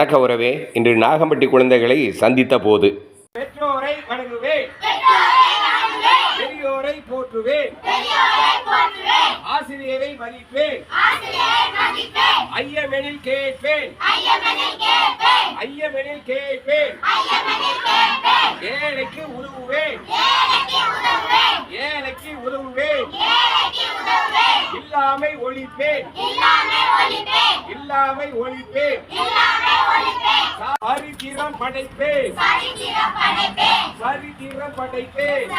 வணக்க உறவே இன்று நாகம்பட்டி குழந்தைகளை சந்தித்த போது. பெற்றோரை வணங்குவேன். பெரியோரை போற்றுவேன். ஆசிரியரை மதிப்பேன். ஐயமெனில் கேட்பேன். ஐயமெனில் கேட்பேன். ஏழைக்கு உதவுவேன். ஏழைக்கு உதவுவேன். இல்லாமை ஒழிப்பேன். இல்லாமை ஒழிப்பேன். சரித்திரம் படைப்பேன் சரித்திரம் படைப்பேன்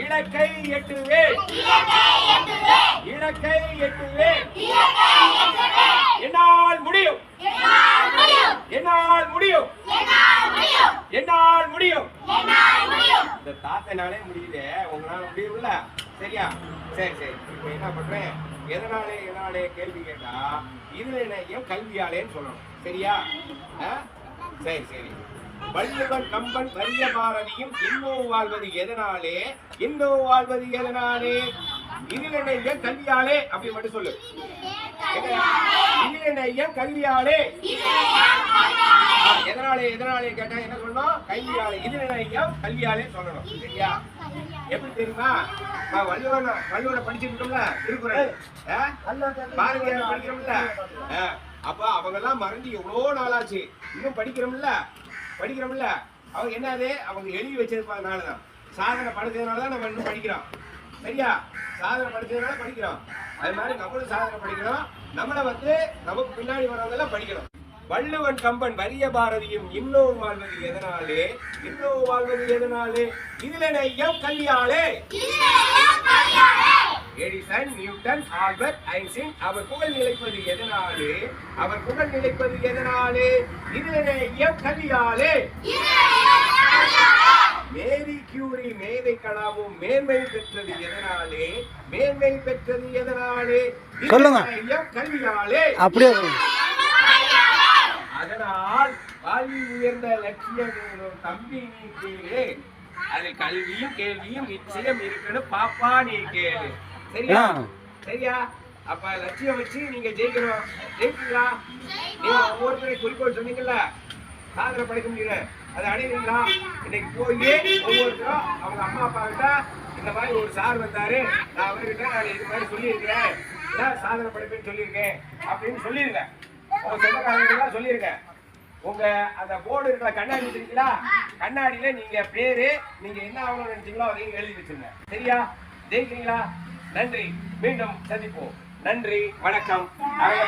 இலக்கை எட்டுவேன் தாத்தனாலே முடியுது உங்களால முடியும்ல? சரியா? சரி சரி. இப்போ என்ன பண்றேன்? எதனாலே எதனாலே கேள்வி கேட்டா இது என்னையும் கல்வியாலேன்னு சொல்லணும். சரியா? சரி சரி. வள்ளுவன் கம்பன் வறிய பாரதியும் இன்னோ வாழ்வது எதனாலே? இன்னோ வாழ்வது எதனாலே? இதுல கல்வியாலே? அப்படி மட்டும் சொல்லு. இதுல கல்வியாலே? எதனாலே எதனாலே கேட்டா என்ன சொல்லணும்? கல்வியாலே. இதுல கல்வியாலே சொல்லணும் சரியா எப்படி தெரியுமா? வள்ளுவன் வள்ளுவரை படிச்சுட்டு இருக்கோம்ல திருக்குறள்? பாரதியார் படிக்கிறோம்ல. அப்ப அவங்க எல்லாம் மறந்து எவ்வளோ நாளாச்சு. இன்னும் படிக்கிறோம்ல படிக்கிறோம்ல. அவங்க என்னது? அவங்க எழுதி வச்சிருப்பதனால தான் சாதனை படுத்ததுனால தான் நம்ம இன்னும் படிக்கிறோம். சரியா? சாதனை படிச்சதுனால படிக்கிறோம். அது மாதிரி நம்மளும் சாதனை படிக்கிறோம். நம்மளை வந்து நமக்கு பின்னாடி வரவங்க எல்லாம் படிக்கணும். வள்ளுவன் கம்பன் வறிய பாரதியும் இன்னும் வாழ்வது எதனாலே? இன்னும் வாழ்வது எதனாலே? இதுல நெய்யம் கல்வியாலே எடிசன் நியூட்டன் ஆல்பர்ட் ஐன்ஸ்டீன் அவர் புகழ் நிலைப்பது எதனாலே? அவர் புகழ் நிலைப்பது எதனாலே? இதுல நெய்யம் கல்வியாலே மேரி கியூரி மேதை கலாவும் மேன்மை பெற்றது எதனாலே? மேன்மை பெற்றது எதனாலே? சொல்லுங்க. கல்வியாலே அப்படியே கல்வி உயர்ந்த லட்சியம் என்கிறோம் தம்பி நீ கேளு. அது கல்வியும் கேள்வியும் நிச்சயம் இருக்கணும் பாப்பா நீ கேளு. சரியா. சரியா? அப்ப லட்சியம் வச்சு நீங்க ஜெயிக்கணும். ஜெயிப்பீங்களா? நீங்க ஒவ்வொருத்தரை குறிக்கோள் சொன்னீங்கல்ல? சாதனை படிக்க முடியல. அதை அடைவீங்களா? இன்னைக்கு போய் ஒவ்வொருத்தரும் அவங்க அம்மா அப்பா கிட்ட இந்த மாதிரி ஒரு சார் வந்தாரு. நான் அவர்கிட்ட நான் இது மாதிரி சொல்லியிருக்கிறேன். சாதனை படிப்பேன்னு சொல்லியிருக்கேன். அப்படின்னு சொல்லிருங்க உங்க சொந்தக்காரங்க சொல்லிருங்க உங்க அந்த போர்டு இருக்கிற கண்ணாடி வச்சிருக்கீங்களா கண்ணாடியில நீங்க பேரு நீங்க என்ன ஆகணும்னு நினைச்சீங்களோ அதையும் எழுதி வச்சிருங்க. சரியா? ஜெயிக்கிறீங்களா? நன்றி. மீண்டும் சந்திப்போம். நன்றி. வணக்கம். அழகா